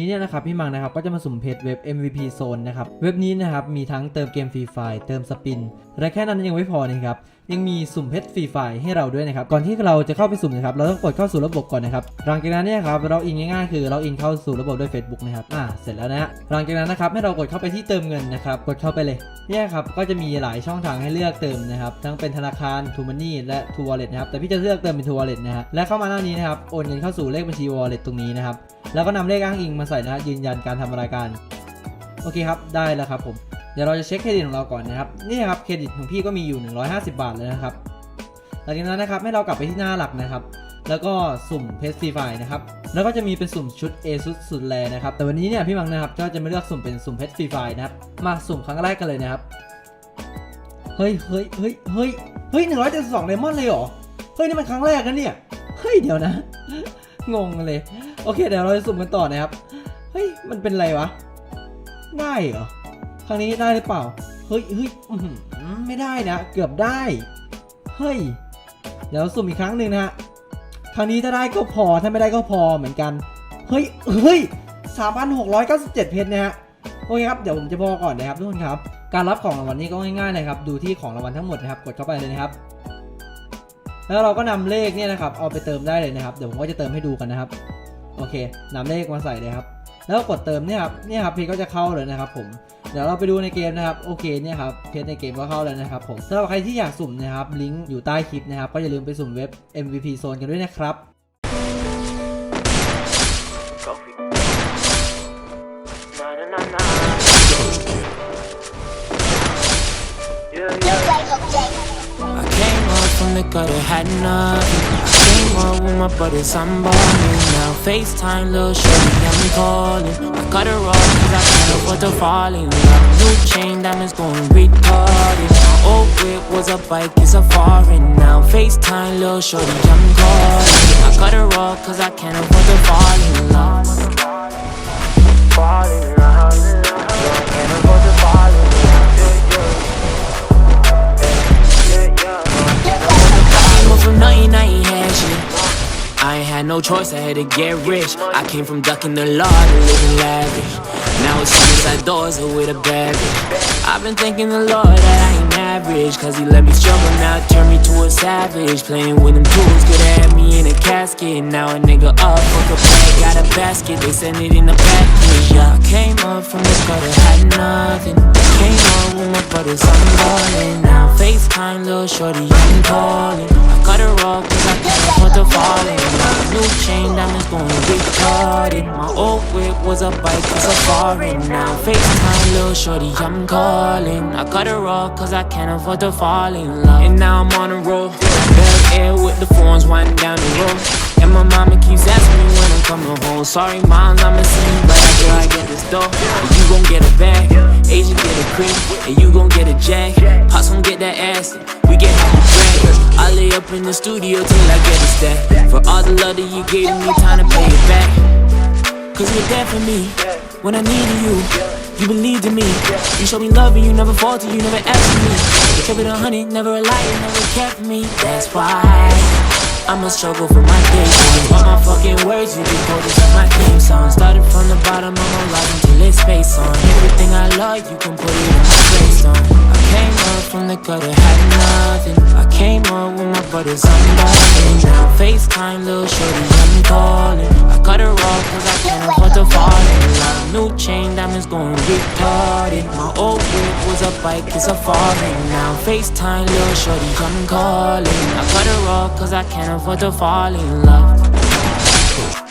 นี้เนี่ยนะครับพี่มังนะครับก็จะมาสุ่มเพจเว็บ MVP Zone นะครับเว็บนี้นะครับมีทั้งเติมเกมฟรีไฟล์เติมสปิน และแค่นั้นยังไม่พอนะครับ ยังมีสุ่มเพชรฟรีไฟให้เราด้วยนะครับ ก่อนที่เราจะเข้าไปสุ่มนะครับ เราต้องกดเข้าสู่ระบบก่อนนะครับ หลังจากนั้นเนี่ยครับ เราอินง่ายๆ คือเราอินเข้าสู่ระบบด้วย Facebook นะครับ อ่า เสร็จแล้วนะฮะ หลังจากนั้นนะครับ ให้เรากดเข้าไปที่เติมเงินนะครับ กดเข้าไปเลย เนี่ยครับ ก็จะมีหลายช่องทางให้เลือกเติมนะครับ ทั้งเป็นธนาคาร True Money และ True Wallet นะครับ แต่พี่จะเลือกเติมเป็น True Wallet นะฮะ และเข้ามาหน้านี้นะครับ โอนเงินเข้าสู่เลขบัญชี Wallet ตตรงนี้นะครับ แล้วก็นำเลขอ้างอิงมาใส่นะฮะยืนยันการทำรายการ โอเคครับ ได้แล้วครับผม เดี๋ยวเราจะเช็คเครดิตของเราก่อนนะครับ นี่ครับเครดิตของพี่ก็มีอยู่ 150 บาทเลยนะครับ หลังจากนั้นนะครับให้เรากลับไปที่หน้าหลักนะครับ แล้วก็สุ่มเพสซีไฟนะครับ แล้วก็จะมีเป็นสุ่มชุด A สุดสุดแลนะครับ แต่วันนี้เนี่ยพี่มังนะครับก็จะไม่เลือกสุ่มเป็นสุ่มเพสซีไฟนะครับ มาสุ่มครั้งแรกกันเลยนะครับ เฮ้ยเฮ้ยเฮ้ยเฮ้ยเฮ้ยหนึ่งร้อยเจ็ดสิบสองเลมอนเลยเหรอ เฮ้ยนี่มันครั้งแรกนะเนี่ย เฮ้ยเดี๋ยวนะ งงเลย โอเคเดี๋ยวเราจะสุ่มกันต่อนะครับ เฮ้ยมันเป็นไรวะ ได้เหรอ รั้งนี้ได้หรือเปล่า เฮ้ยเฮ้ยไม่ได้นะ เกือบได้ เฮ้ย เดี๋ยวสุ่มอีกครั้งหนึ่งนะฮะครั้งนี้ถ้าได้ก็พอ ถ้าไม่ได้ก็พอเหมือนกัน เฮ้ย เฮ้ย3,697 เพชรนะฮะ โอเคครับ เดี๋ยวผมจะบอกก่อนนะครับทุกคนครับ การรับของรางวัลนี้ก็ง่ายๆเลยครับ ดูที่ของรางวัลทั้งหมดนะครับ กดเข้าไปเลยนะครับ แล้วเราก็นำเลขเนี่ยนะครับ เอาไปเติมได้เลยนะครับ เดี๋ยวผมก็จะเติมให้ดูกันนะครับ โอเคนำเลขมาใส่เลยครับ แล้วกดเติมเนี่ยครับเนี่ยครับเพจก็จะเข้าเลยนะครับผมเดี๋ยวเราไปดูในเกมนะครับโอเคเนี่ยครับเพจในเกมก็เข้าแล้วนะครับผมสำหรับใครที่อยากสุ่มนะครับลิงก์อยู่ใต้คลิปนะครับก็อย่าลืมไปสุ่มเว็บ MVP Zone กันด้วยนะครับ from the gutter, had nothing. Came up with my I'm balling now. FaceTime, little shorty, I'm calling. I cut her off cause I can't afford to fall in love. New chain, diamonds going retarded. My old whip was a bike, it's a foreign now. FaceTime, little shorty, I'm calling. I cut her off cause I can't afford to fall in love. Ain't had no choice, I had to get rich. I came from ducking the law to living lavish. Now it's inside doors or with a bag. I've been thanking the Lord that I ain't average. Cause he let me struggle, now turn me to a savage. Playing with them tools, could have me in a casket. Now a nigga up, fuck a bag, got a basket. They send it in a package. Yeah, I came up from the gutter, had nothing. Came up with my brothers, I'm balling now. FaceTime, little shorty, I'm calling. I cut her off cause I can't afford to fall in love. New chain, diamonds going retarded. My old whip was a bike, it's a foreign now. FaceTime, little shorty, I'm calling. I cut her off cause I can't afford to fall in love. And now I'm on a roll. Bel air with the phones winding down the road. And my mama keeps asking me when I'm coming home. Sorry, moms, I'm missing, but after I get this dough, you gon' get a bag. Asian get a cream, and you gon' get a jack. Pops gon' get that ass, we get the drag. I lay up in the studio till I get a stack. For all the love that you gave me, time to pay it back. Cause you're there for me when I needed you. You believed in me. You showed me love and you never faltered, you never asked me. You kept it a hundred, never a you never kept me. That's why. I'ma struggle for my days. All my fucking words, can quote this as my theme song. Started from the bottom, I'ma until it's face on. Everything I love, you can put it in my face gravestone. I came up from the gutter, had nothing. I came up with my brothers, I'm balling now. FaceTime, little shorty, I'm calling. New chain, diamonds going retarded. My old whip was a bike, it's a foreign now. FaceTime, little shorty, I'm calling. I cut her off cause I can't afford to fall in love.